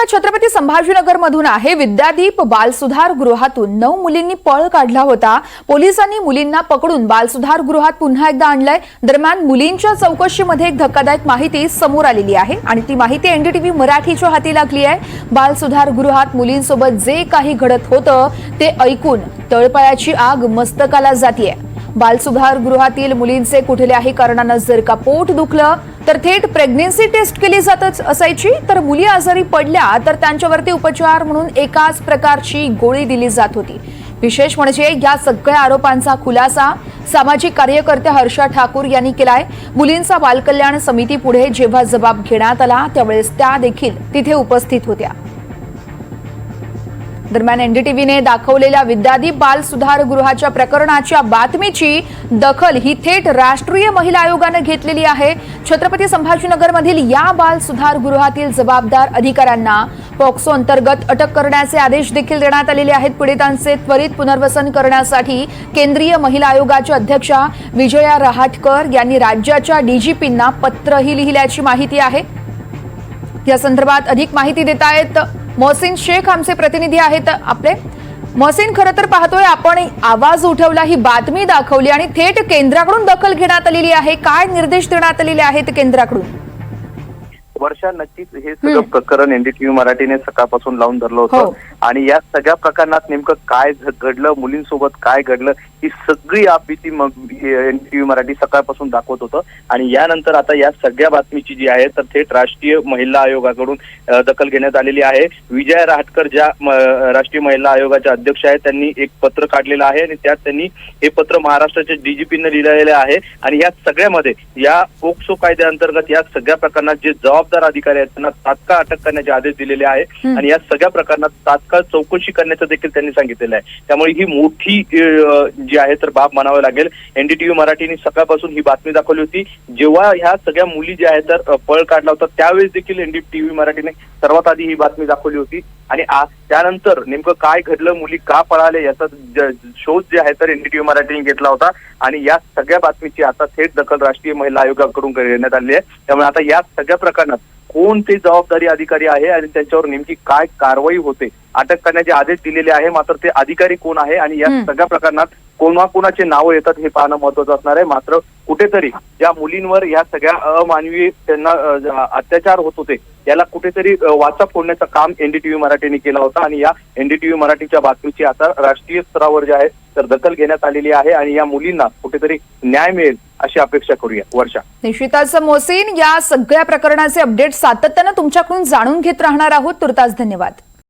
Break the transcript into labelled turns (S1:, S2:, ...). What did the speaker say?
S1: आता छत्रपती संभाजीनगर मधून आहे विद्यादीप बालसुधार गृहातून. नऊ मुलींनी पळ काढला होता. पोलिसांनी मुलींना पकडून बालसुधार गृहात पुन्हा एकदा आणलंय. दरम्यान मुलींच्या चौकशीमध्ये एक धक्कादायक माहिती समोर आलेली आहे आणि ती माहिती एनडीटीव्ही मराठीच्या हाती लागली आहे. बालसुधार गृहात मुलींसोबत जे काही घडत होतं ते ऐकून तळपायाची आग मस्तकाला जातीये. बालसुधार गृहातील मुलींचे कुठल्याही कारणानं जर का पोट दुखलं तर थेट प्रेग्नेन्सी टेस्ट केली जातच असायची. तर मुली आजारी पडल्या तर त्यांच्यावरती उपचार म्हणून एकाच प्रकारची गोळी दिली जात होती. विशेष म्हणजे या सगळ्या आरोपांचा खुलासा सामाजिक कार्यकर्ते हर्षा ठाकूर यांनी केलाय. मुलींचा बालकल्याण समिती पुढे जेव्हा जबाब घेण्यात आला त्यावेळेस त्या देखील तिथे उपस्थित होत्या. दरम्यान एनडीटीव्हीने दाखवलेल्या विद्यादी बाल सुधार गृहाच्या प्रकरणाच्या बातमीची दखल ही थेट राष्ट्रीय महिला आयोगानं घेतलेली आहे. छत्रपती संभाजीनगरमधील या बाल सुधार गृहातील जबाबदार अधिकाऱ्यांना पॉक्सो अंतर्गत अटक करण्याचे आदेश देखील देण्यात आलेले आहेत. पीडितांचे त्वरित पुनर्वसन करण्यासाठी केंद्रीय महिला आयोगाच्या अध्यक्षा विजया रहाटकर यांनी राज्याच्या डीजीपींना पत्रही लिहिल्याची माहिती आहे. या संदर्भात अधिक माहिती देत आहेत मोहसिन शेख आमचे प्रतिनिधी आहेत आपले. मोहसिन खरं तर पाहतोय आपण आवाज उठवला ही बातमी दाखवली आणि थेट केंद्राकडून दखल घेण्यात आलेली आहे. काय निर्देश देण्यात आलेले आहेत केंद्राकडून?
S2: वर्षा नक्कीच हे सगळं प्रकरण एनडीटीव्ही मराठीने सकाळपासून लावून धरलं
S1: हो.
S2: होतं आणि या सगळ्या प्रकरणात नेमकं काय घडलं मुलींसोबत काय घडलं ही सगळी मग एनडीटीव्ही मराठी सकाळपासून दाखवत होतं. आणि यानंतर आता या सगळ्या बातमीची जी आहे तर थेट राष्ट्रीय महिला आयोगाकडून दखल घेण्यात आलेली आहे. विजया राहटकर ज्या राष्ट्रीय महिला आयोगाच्या अध्यक्ष आहेत त्यांनी एक पत्र काढलेलं आहे आणि त्यात त्यांनी हे पत्र महाराष्ट्राच्या डीजीपीनं लिहिलेलं आहे. आणि या सगळ्यामध्ये या पोक्सो कायद्याअंतर्गत या सगळ्या प्रकरणात जे जबाबदार अधिकारी आहेत. त्यांना तात्काळ अटक करण्याचे आदेश दिलेले आहे. आणि या सगळ्या प्रकरणात तात्काळ चौकशी करण्याचं देखील त्यांनी सांगितलेलं आहे. त्यामुळे ही मोठी जी आहे तर बाब म्हणावं लागेल. एनडीटीव्ही मराठीने सकाळपासून ही बातमी दाखवली होती. जेव्हा ह्या सगळ्या मुली ज्या आहेत तर पळ काढला होता त्यावेळेस देखील एनडीटीव्ही मराठीने सर्वात आधी ही बातमी दाखवली होती. आणि त्यानंतर नेमकं काय घडलं मुली का पळाले याचा शोध जे आहे तर एनडीटीव्ही मराठीने घेतला होता. आणि या सगळ्या बातमीची आता थेट दखल राष्ट्रीय महिला आयोगाकडून घेण्यात आली आहे. त्यामुळे आता या सगळ्या प्रकरणात कोण ते जबाबदारी अधिकारी आहे आणि त्यांच्यावर नेमकी काय कारवाई होते अटक करण्याचे आदेश दिलेले आहे. मात्र ते अधिकारी कोण आहे आणि या. सगळ्या प्रकरणात कोणा कोणाचे नावं येतात हे पाहणं महत्वाचं असणार आहे. मात्र कुठेतरी ज्या मुलींवर या सगळ्या अमानवी त्यांना अत्याचार होत होते याला कुठेतरी वाचा फोडण्याचं काम एनडीटीव्ही मराठीने केलं होतं आणि या एनडीटीव्ही मराठीच्या बातमीची आता राष्ट्रीय स्तरावर जे आहे तर दखल घेण्यात आलेली आहे आणि या मुलींना कुठेतरी न्याय मिळेल अशी अपेक्षा करूया. वर्षा.
S1: निश्चितच मोहसिन या सगळ्या प्रकरणाचे अपडेट सातत्यानं तुमच्याकडून जाणून घेत राहणार आहोत. तुर्तास धन्यवाद.